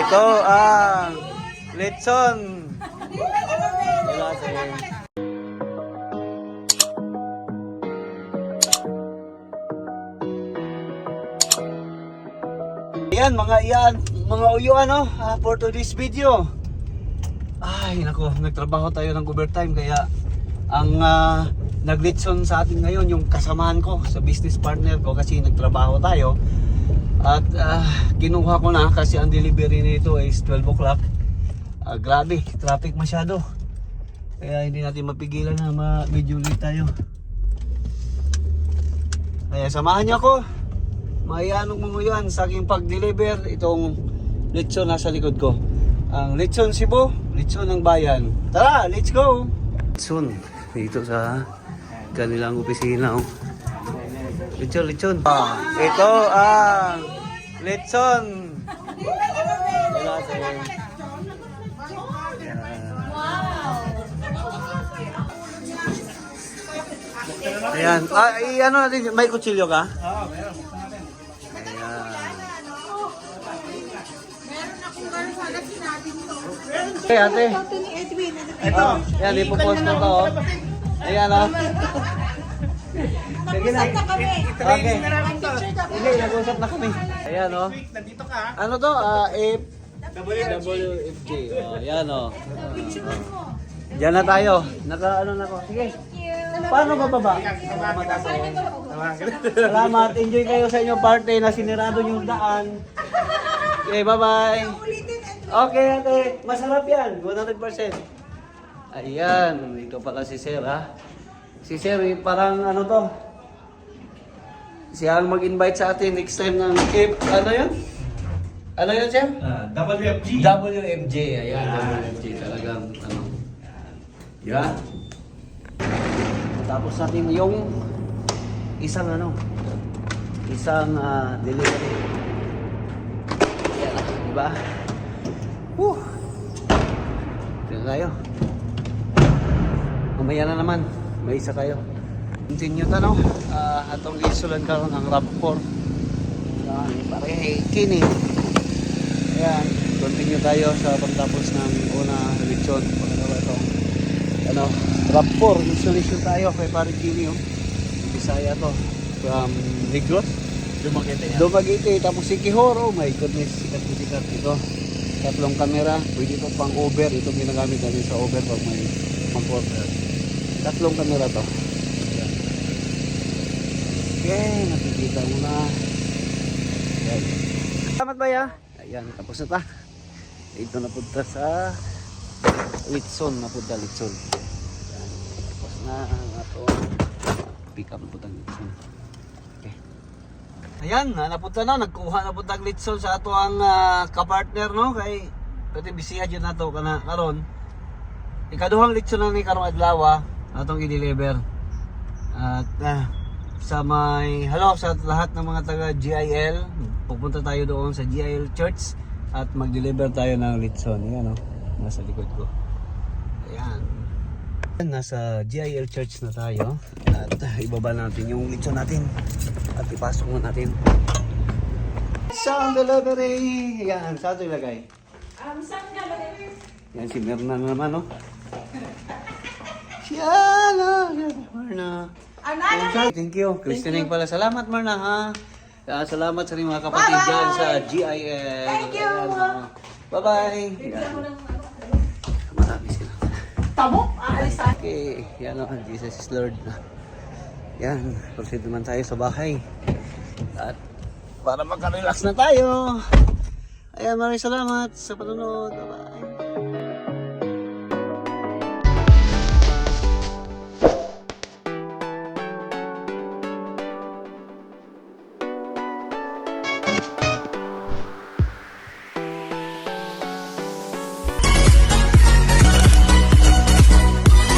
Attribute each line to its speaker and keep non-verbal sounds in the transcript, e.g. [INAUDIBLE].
Speaker 1: Ito ang lechon. Wala sa'yo. Yan mga iyan, mga uyo ano, ah, for today's video. Ay, nako, nagtrabaho tayo ng overtime kaya ang uh, naglitson sa atin ngayon yung kasamahan ko sa business partner ko kasi nagtrabaho tayo. At ah, kinuha ko na kasi ang delivery nito is 12 o'clock. Ah, grabe, traffic masyado. Kaya hindi natin mapigilan na ma medyo late tayo. Kaya samahan niyo ako. Maianong mo yan sa aking pag-deliver itong lechon nasa likod ko. Ang lechon Cebu, lechon ng bayan. Tara, let's go! Lechon, dito sa kanilang opisina. Oh. Lechon, lechon. Ah, ito ang lechon. Wala. Ayan. Ah, i- ano natin, may kutsilyo ka? Oo, meron. Ayan. Okay, ate. Ito. Ayan, ipopost ko to. oh. Ayan, oh. [LAUGHS] Sige na. Okay. Sige, nag-usap na kami. Ayan, oh.
Speaker 2: Nandito ka.
Speaker 1: Ano to? Ah, F... WFG. Oh, ayan, oh. Diyan na tayo. Naka, ano na ko. Sige. Paano? Salamat ako. Salamat. Enjoy kayo sa inyong party na sinirado yung daan. [LAUGHS] Okay, bye-bye. Okay, ate. Masarap yan. 100%. Ayan. Ito pala si Sir, ha? Si Sir, eh, parang ano to? Siya ang mag-invite sa atin next time ng Cape. Ano yun? Ano yun, Sir?
Speaker 2: WFG.
Speaker 1: WMJ. Ayan, WMJ. Talagang, ano. Yan. Tapos natin yung isang ano, isang ah, delivery. Yan, ah, di ba? Whew. Tayo. Mamaya na naman, may isa kayo. Continue ta no, uh, atong isulan karon ang RAV4. Yan, pare kini. Ayan, continue tayo sa pagtapos ng una lechon. Pangalawa itong ano, RAV4 installation tayo kay pare Kini oh. Bisaya to from Negros.
Speaker 2: Yan.
Speaker 1: Dumaguete, tapos si Kihor, oh my goodness, sikat na sikat ito. Tatlong kamera, pwede ito pang over, ito ginagamit natin sa over pag may pang-porter. Tatlong kamera to. Okay, nakikita mo na. Ayan. Salamat ba ya? Ayan, tapos na ta. Ito na punta sa Litson, na punta Litson. Ayan, tapos na ang ato pick up punta Litson. Okay. Ayan, na napunta na, nagkuha na punta Litson sa ato ang ah, kapartner no kay pati bisiya dyan na to kana karon. Ikaduhang Litson na ni karong adlaw ah, atong i-deliver. At ah, sa may hello sa lahat ng mga taga GIL, pupunta tayo doon sa GIL Church at mag-deliver tayo ng Litson. Ayan oh, nasa likod ko. Ayan. Nasa GIL Church na tayo at uh, ibaba natin yung litson natin at ipasok mo natin. Sa delivery! Yan, saan ito ilagay?
Speaker 3: Um, ka ba?
Speaker 1: Yan si Mirna na naman, no? [LAUGHS] Siya na, Mirna.
Speaker 3: Ano?
Speaker 1: Yan, Thank you. Christining pala. Salamat, Mirna, ha? Ah, salamat sa rin mga kapatid dyan sa GIL.
Speaker 3: Thank you.
Speaker 1: Bye-bye. Yan. Marami sila.
Speaker 3: Tabo? Aalis tayo.
Speaker 1: Okay, yan o, Jesus is Lord. Yan, proceed naman tayo sa bahay. At para makarelax na tayo. Ayan, maraming salamat sa panonood. Bye-bye.